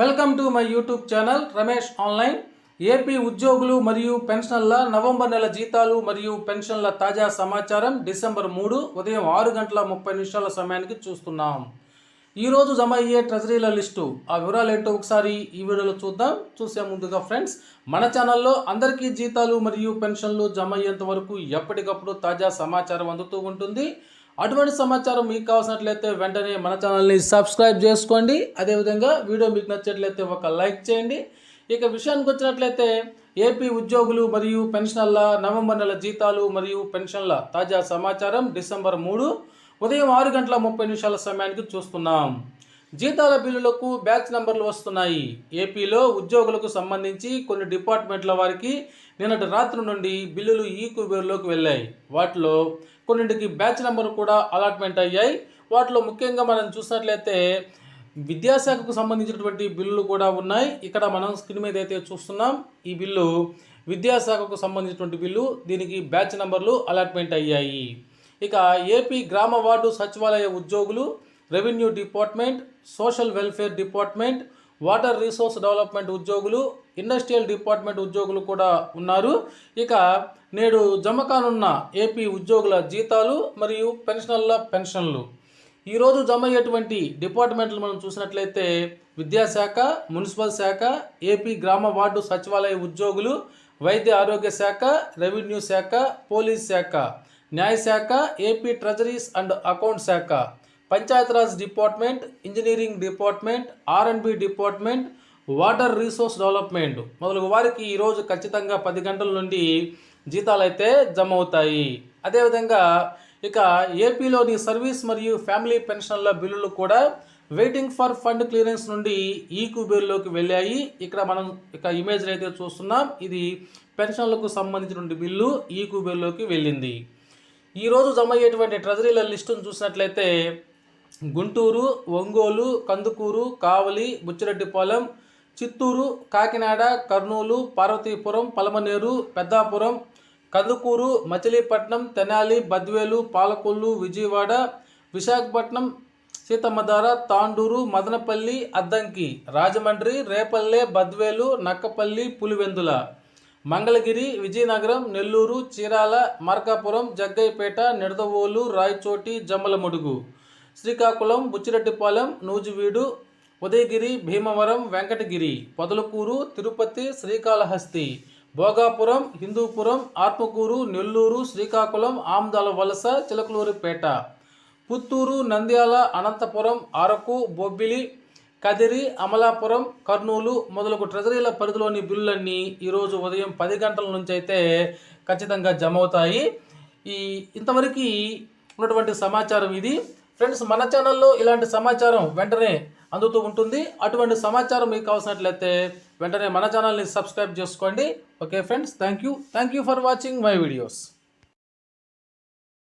Welcome to my YouTube channel Ramesh online. AP ఉద్యోగులు మరియు పెన్షన్ల నవంబర్ నెల జీతాలు మరియు పెన్షన్ల తాజా సమాచారం డిసెంబర్ మూడు ఉదయం ఆరు గంటల ముప్పై నిమిషాల సమయానికి చూస్తున్నాం. ఈరోజు జమ అయ్యే ట్రెజరీల లిస్టు. ఆ వివరాలు ఏంటో ఒకసారి ఈ వీడియోలో చూద్దాం. చూసే ముందుగా ఫ్రెండ్స్ మన ఛానల్లో అందరికీ జీతాలు మరియు పెన్షన్లు జమ అయ్యేంత వరకు ఎప్పటికప్పుడు తాజా సమాచారం అందుతూ ఉంటుంది. అటువంటి సమాచారం మీకు కావాల్సినట్లయితే వెంటనే మన ఛానల్ని సబ్స్క్రైబ్ చేసుకోండి. అదేవిధంగా వీడియో మీకు నచ్చినట్లయితే ఒక లైక్ చేయండి. ఇక విషయానికి వచ్చినట్లయితే ఏపీ ఉద్యోగులు మరియు పెన్షనర్ల నవంబర్ నెల జీతాలు మరియు పెన్షన్ల తాజా సమాచారం డిసెంబర్ మూడు ఉదయం ఆరు గంటల ముప్పై నిమిషాల సమయానికి చూస్తున్నాం. జీతాల బిల్లులకు బ్యాచ్ నంబర్లు వస్తున్నాయి. ఏపీలో ఉద్యోగులకు సంబంధించి కొన్ని డిపార్ట్మెంట్ల వారికి నిన్నటి రాత్రి నుండి బిల్లులు ఈ కుబేర్లోకి వెళ్ళాయి. వాటిలో కొన్నింటికి బ్యాచ్ నంబర్ కూడా అలాట్మెంట్ అయ్యాయి. వాటిలో ముఖ్యంగా మనం చూసినట్లయితే విద్యాశాఖకు సంబంధించినటువంటి బిల్లులు కూడా ఉన్నాయి. ఇక్కడ మనం స్క్రీన్ మీద అయితే చూస్తున్నాం. ఈ బిల్లు విద్యాశాఖకు సంబంధించినటువంటి బిల్లు దీనికి బ్యాచ్ నంబర్లు అలాట్మెంట్ అయ్యాయి. ఇక ఏపీ గ్రామ వార్డు సచివాలయ ఉద్యోగులు revenue department social welfare department water resource development ఉద్యోగులు ఇండస్ట్రియల్ డిపార్ట్మెంట్ ఉద్యోగులు కూడా ఉన్నారు. ఇక నేడు జమ కానున్న ఏపీ ఉద్యోగుల జీతాలు మరియు పెన్షనర్ల పెన్షన్లు. ఈరోజు జమ అయ్యేటువంటి డిపార్ట్మెంట్లు మనం చూసినట్లయితే విద్యాశాఖ మున్సిపల్ శాఖ ఏపీ గ్రామ వార్డు సచివాలయ ఉద్యోగులు వైద్య ఆరోగ్య శాఖ రెవెన్యూ శాఖ పోలీస్ శాఖ న్యాయశాఖ ఏపీ ట్రెజరీస్ అండ్ అకౌంట్ శాఖ. Panchayati Raj department engineering department R and B department water resource development మొదలగు వారికి ఈరోజు ఖచ్చితంగా పది గంటల నుండి జీతాలు అయితే జమ అవుతాయి. అదేవిధంగా ఇక ఏపీలోని సర్వీస్ మరియు ఫ్యామిలీ పెన్షన్ల బిల్లులు కూడా వెయిటింగ్ ఫర్ ఫండ్ క్లియరెన్స్ నుండి ఈ బిల్లులోకి వెళ్ళాయి. ఇక్కడ మనం ఇక ఇమేజ్ అయితే చూస్తున్నాం. ఇది పెన్షన్లకు సంబంధించిన బిల్లు ఈ బిల్లులోకి వెళ్ళింది. ఈరోజు జమ అయ్యేటువంటి ట్రెజరీల లిస్టును చూసినట్లయితే గుంటూరు ఒంగోలు కందుకూరు కావలి బుచ్చిరెడ్డిపాలెం చిత్తూరు కాకినాడ కర్నూలు పార్వతీపురం పలమనేరు పెద్దాపురం కందుకూరు మచిలీపట్నం తెనాలి బద్వేలు పాలకొల్లు విజయవాడ విశాఖపట్నం సీతమ్మధార తాండూరు మదనపల్లి అద్దంకి రాజమండ్రి రేపల్లె బద్వేలు నక్కపల్లి పులివెందుల మంగళగిరి విజయనగరం నెల్లూరు చీరాల మార్కాపురం జగ్గైపేట నిడదవోలు రాయచోటి జమ్మలమడుగు. శ్రీకాకుళం బుచ్చిరెడ్డిపాలెం నూజివీడు ఉదయగిరి భీమవరం వెంకటగిరి పొదలకూరు తిరుపతి శ్రీకాళహస్తి భోగాపురం హిందూపురం ఆత్మకూరు నెల్లూరు శ్రీకాకుళం ఆమ్దాల వలస చిలకలూరిపేట పుత్తూరు నంద్యాల అనంతపురం అరకు బొబ్బిలి కదిరి అమలాపురం కర్నూలు మొదలగు ట్రెజరీల పరిధిలోని బిల్లులన్నీ ఈరోజు ఉదయం పది గంటల నుంచి అయితే ఖచ్చితంగా జమ అవుతాయి ఈ ఇంతవరకు ఉన్నటువంటి సమాచారం ఇది. ఫ్రెండ్స్ మన ఛానల్లో ఇలాంటి సమాచారం వెంటనే అందుతూ ఉంటుంది. అటువంటి సమాచారం మీకు కావాల్సినట్లయితే వెంటనే మన ఛానల్ని సబ్స్క్రైబ్ చేసుకోండి. Okay friends thank you thank you for watching my videos.